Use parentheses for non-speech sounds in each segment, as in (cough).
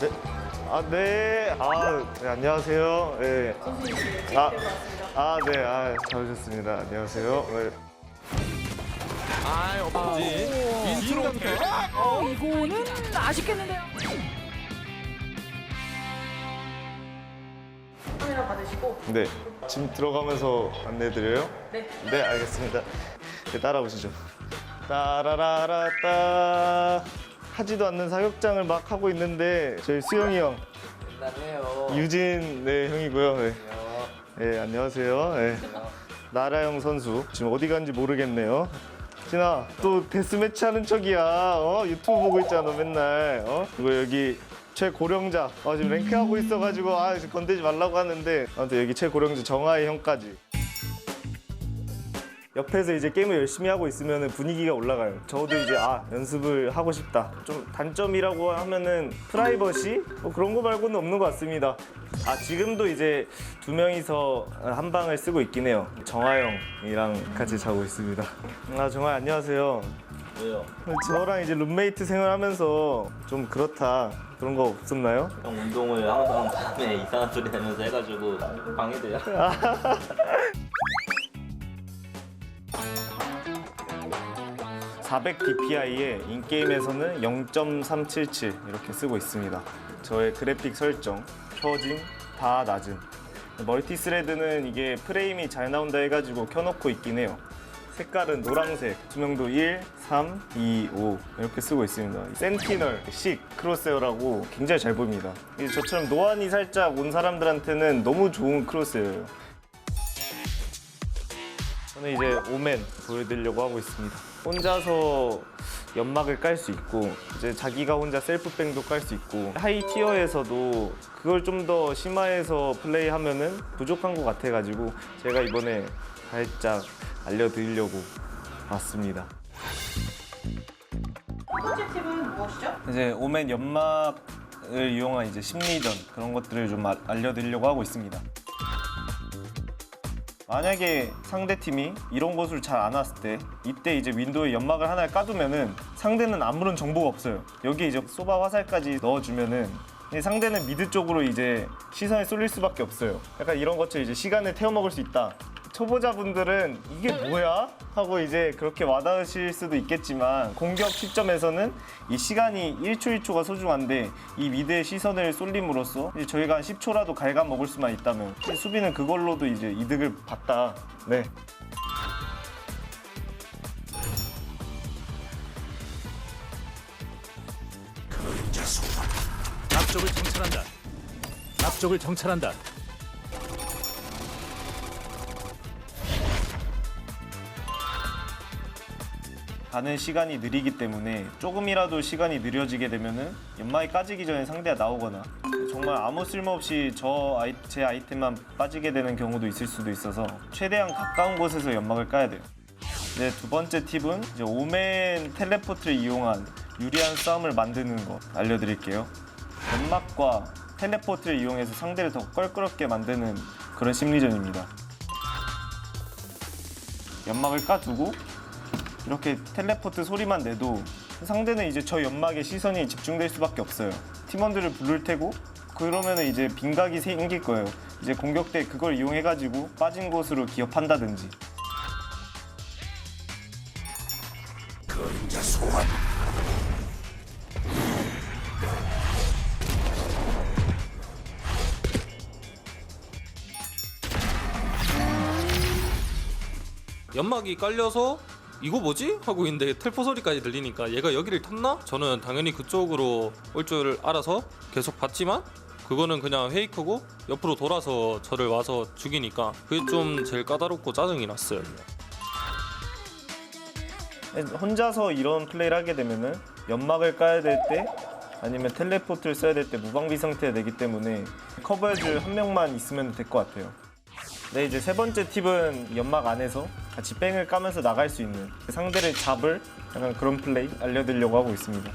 네. 아, 네. 아, 네, 안녕하세요. 네. 아, 아, 네. 아, 잘 오셨습니다. 안녕하세요. 네. 아, 어쩐지 인트로부터 어, 이거는 아쉽겠는데요. 카메라 받으시고 네. 지금 들어가면서 안내드려요? 네. 네, 알겠습니다. 네, 따라오시죠. 따라라라따. 하지도 않는 사격장을 막 하고 있는데 저희 수영이 형, 옛날에요. 유진 네 형이고요. 네, 요네 안녕하세요. 네. 나라영 선수 지금 어디 간지 모르겠네요. 진아 또 데스매치 하는 척이야. 어 유튜브 보고 있잖아 맨날. 어 그리고 여기 최고령자 어, 지금 랭크 하고 있어가지고 아 지금 건들지 말라고 하는데 아무튼 여기 최고령자 정하이 형까지. 옆에서 이제 게임을 열심히 하고 있으면 분위기가 올라가요. 저도 이제 아 연습을 하고 싶다. 좀 단점이라고 하면은 프라이버시 뭐 그런 거 말고는 없는 것 같습니다. 아 지금도 이제 두 명이서 한 방을 쓰고 있긴 해요. 정하영이랑 같이 자고 있습니다. 아 정하 안녕하세요. 왜요? 저랑 이제 룸메이트 생활하면서 좀 그렇다 그런 거 없었나요? 형 운동을 항상 밤에 이상한 소리 내면서 해가지고 방해돼요. (laughs) 400 dpi에 인게임에서는 0.377 이렇게 쓰고 있습니다. 저의 그래픽 설정, 표징 다 낮음. 멀티 스레드는 이게 프레임이 잘 나온다 해가지고 켜놓고 있긴 해요. 색깔은 노란색, 투명도 1, 3, 2, 5 이렇게 쓰고 있습니다. 센티널, 식, 크로스웨어라고 굉장히 잘 보입니다. 저처럼 노안이 살짝 온 사람들한테는 너무 좋은 크로스웨어예요. 저는 이제 오멘 보여드리려고 하고 있습니다. 혼자서 연막을 깔 수 있고 이제 자기가 혼자 셀프뱅도 깔 수 있고 하이 티어에서도 그걸 좀 더 심화해서 플레이하면은 부족한 것 같아가지고 제가 이번에 살짝 알려드리려고 왔습니다. 첫 번째 팁은 무엇이죠? 이제 오멘 연막을 이용한 이제 심리전 그런 것들을 좀 아- 알려드리려고 하고 있습니다. 만약에 상대 팀이 이런 곳을 잘 안 왔을 때 이때 이제 윈도우에 연막을 하나 까두면은 상대는 아무런 정보가 없어요. 여기 이제 소바 화살까지 넣어주면은 이 상대는 미드 쪽으로 이제 시선이 쏠릴 수밖에 없어요. 약간 이런 것처럼 이제 시간을 태워 먹을 수 있다. 초보자분들은 이게 뭐야? 하고 이제 그렇게 와닿으실 수도 있겠지만 공격 시점에서는 이 시간이 1초 1초가 소중한데 이 미드의 시선을 쏠림으로써 이제 저희가 한 10초라도 갈감 먹을 수만 있다면 이 수비는 그걸로도 이제 이득을 봤다. 네. 앞쪽을 정찰한다. 앞쪽을 정찰한다. 가는 시간이 느리기 때문에 조금이라도 시간이 느려지게 되면은 연막이 까지기 전에 상대가 나오거나 정말 아무 쓸모없이 저 아이, 제 아이템만 빠지게 되는 경우도 있을 수도 있어서 최대한 가까운 곳에서 연막을 까야 돼요. 이제 두 번째 팁은 이제 오멘 텔레포트를 이용한 유리한 싸움을 만드는 거 알려드릴게요. 연막과 텔레포트를 이용해서 상대를 더 껄끄럽게 만드는 그런 심리전입니다. 연막을 까두고 이렇게 텔레포트 소리만 내도 상대는 이제 저 연막에 시선이 집중될 수밖에 없어요. 팀원들을 부를 테고 그러면 이제 빈각이 생길 거예요. 이제 공격 때 그걸 이용해가지고 빠진 곳으로 기업한다든지. 연막이 깔려서 이거 뭐지? 하고 있는데 텔포 소리까지 들리니까 얘가 여기를 탔나? 저는 당연히 그쪽으로 올 줄 알아서 계속 봤지만 그거는 그냥 페이크고 옆으로 돌아서 저를 와서 죽이니까 그게 좀 제일 까다롭고 짜증이 났어요. 혼자서 이런 플레이를 하게 되면은 연막을 까야 될 때 아니면 텔레포트를 써야 될 때 무방비 상태가 되기 때문에 커버해줄 한 명만 있으면 될 것 같아요. 네, 이제 세 번째 팁은 연막 안에서 같이 뺑을 까면서 나갈 수 있는 상대를 잡을 약간 그런 플레이 알려드리려고 하고 있습니다.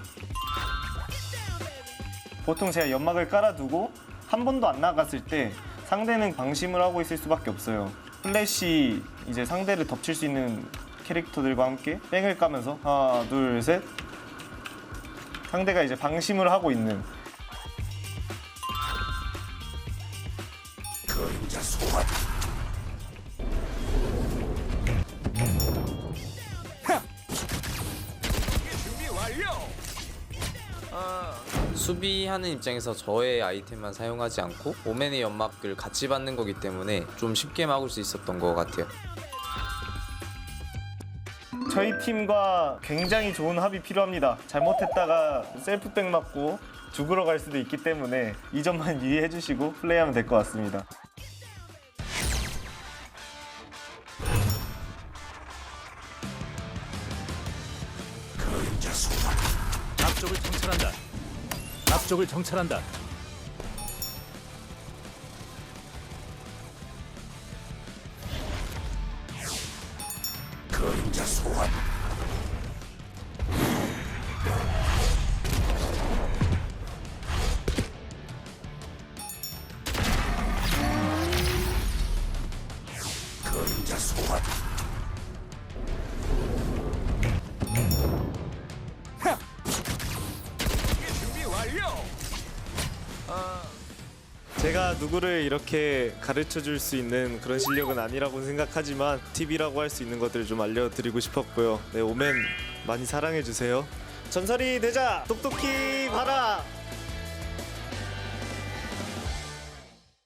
보통 제가 연막을 깔아두고 한 번도 안 나갔을 때 상대는 방심을 하고 있을 수밖에 없어요. 플래시 이제 상대를 덮칠 수 있는 캐릭터들과 함께 뺑을 까면서 하나 둘 셋 상대가 이제 방심을 하고 있는 수비하는 입장에서 저의 아이템만 사용하지 않고 오맨의 연막을 같이 받는 거기 때문에 좀 쉽게 막을 수 있었던 것 같아요. 저희 팀과 굉장히 좋은 합이 필요합니다. 잘못했다가 셀프백 맞고 죽으러 갈 수도 있기 때문에 이 점만 (laughs) 유의해 주시고 플레이하면 될 것 같습니다. 앞쪽을 정찰한다. 제가 누구를 이렇게 가르쳐 줄 수 있는 그런 실력은 아니라고 생각하지만 팁이라고 할 수 있는 것들을 좀 알려드리고 싶었고요. 네, 오멘 많이 사랑해 주세요. 전설이 되자 똑똑히 봐라.